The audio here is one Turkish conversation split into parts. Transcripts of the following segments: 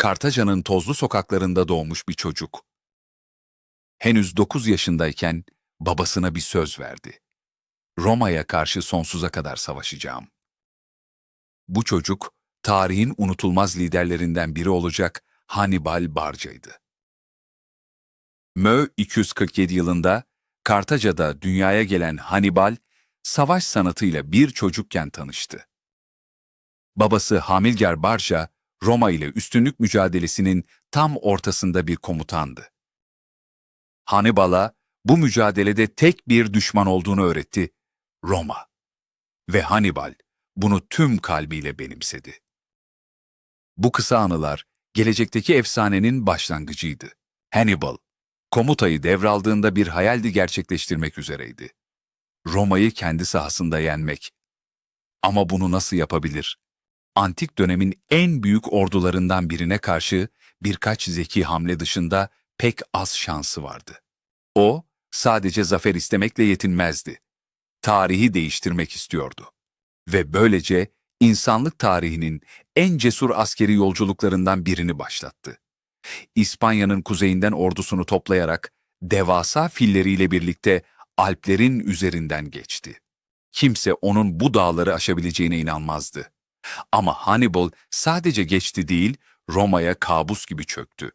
Kartaca'nın tozlu sokaklarında doğmuş bir çocuk. Henüz 9 yaşındayken babasına bir söz verdi. Roma'ya karşı sonsuza kadar savaşacağım. Bu çocuk, tarihin unutulmaz liderlerinden biri olacak Hannibal Barca'ydı. Mö 247 yılında Kartaca'da dünyaya gelen Hannibal, savaş sanatıyla bir çocukken tanıştı. Babası Hamilgar Barca, Roma ile üstünlük mücadelesinin tam ortasında bir komutandı. Hannibal'a bu mücadelede tek bir düşman olduğunu öğretti, Roma. Ve Hannibal bunu tüm kalbiyle benimsedi. Bu kısa anılar gelecekteki efsanenin başlangıcıydı. Hannibal, komutayı devraldığında bir hayaldi gerçekleştirmek üzereydi. Roma'yı kendi sahasında yenmek. Ama bunu nasıl yapabilir? Antik dönemin en büyük ordularından birine karşı birkaç zeki hamle dışında pek az şansı vardı. O, sadece zafer istemekle yetinmezdi. Tarihi değiştirmek istiyordu. Ve böylece insanlık tarihinin en cesur askeri yolculuklarından birini başlattı. İspanya'nın kuzeyinden ordusunu toplayarak devasa filleriyle birlikte Alplerin üzerinden geçti. Kimse onun bu dağları aşabileceğine inanmazdı. Ama Hannibal sadece geçti değil, Roma'ya kabus gibi çöktü.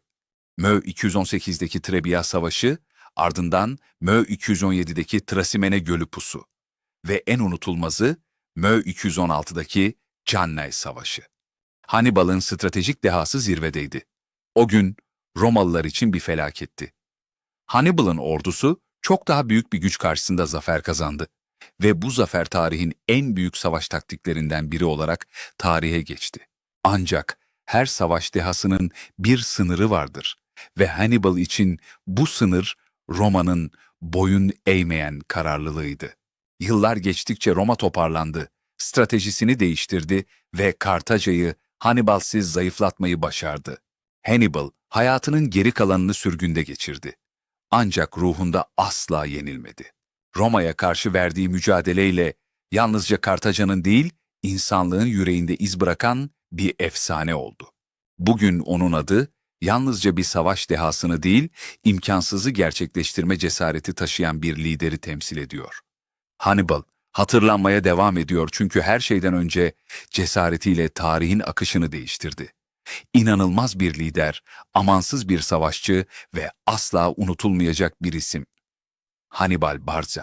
Mö 218'deki Trebia Savaşı, ardından Mö 217'deki Trasimene Gölü Pusu ve en unutulmazı Mö 216'daki Cannae Savaşı. Hannibal'ın stratejik dehası zirvedeydi. O gün Romalılar için bir felaketti. Hannibal'ın ordusu çok daha büyük bir güç karşısında zafer kazandı ve bu zafer tarihin en büyük savaş taktiklerinden biri olarak tarihe geçti. Ancak her savaş dehasının bir sınırı vardır ve Hannibal için bu sınır Roma'nın boyun eğmeyen kararlılığıydı. Yıllar geçtikçe Roma toparlandı, stratejisini değiştirdi ve Kartaca'yı Hannibal'siz zayıflatmayı başardı. Hannibal hayatının geri kalanını sürgünde geçirdi. Ancak ruhunda asla yenilmedi. Roma'ya karşı verdiği mücadeleyle yalnızca Kartaca'nın değil, insanlığın yüreğinde iz bırakan bir efsane oldu. Bugün onun adı yalnızca bir savaş dehasını değil, imkansızı gerçekleştirme cesareti taşıyan bir lideri temsil ediyor. Hannibal hatırlanmaya devam ediyor çünkü her şeyden önce cesaretiyle tarihin akışını değiştirdi. İnanılmaz bir lider, amansız bir savaşçı ve asla unutulmayacak bir isim. Hannibal Barca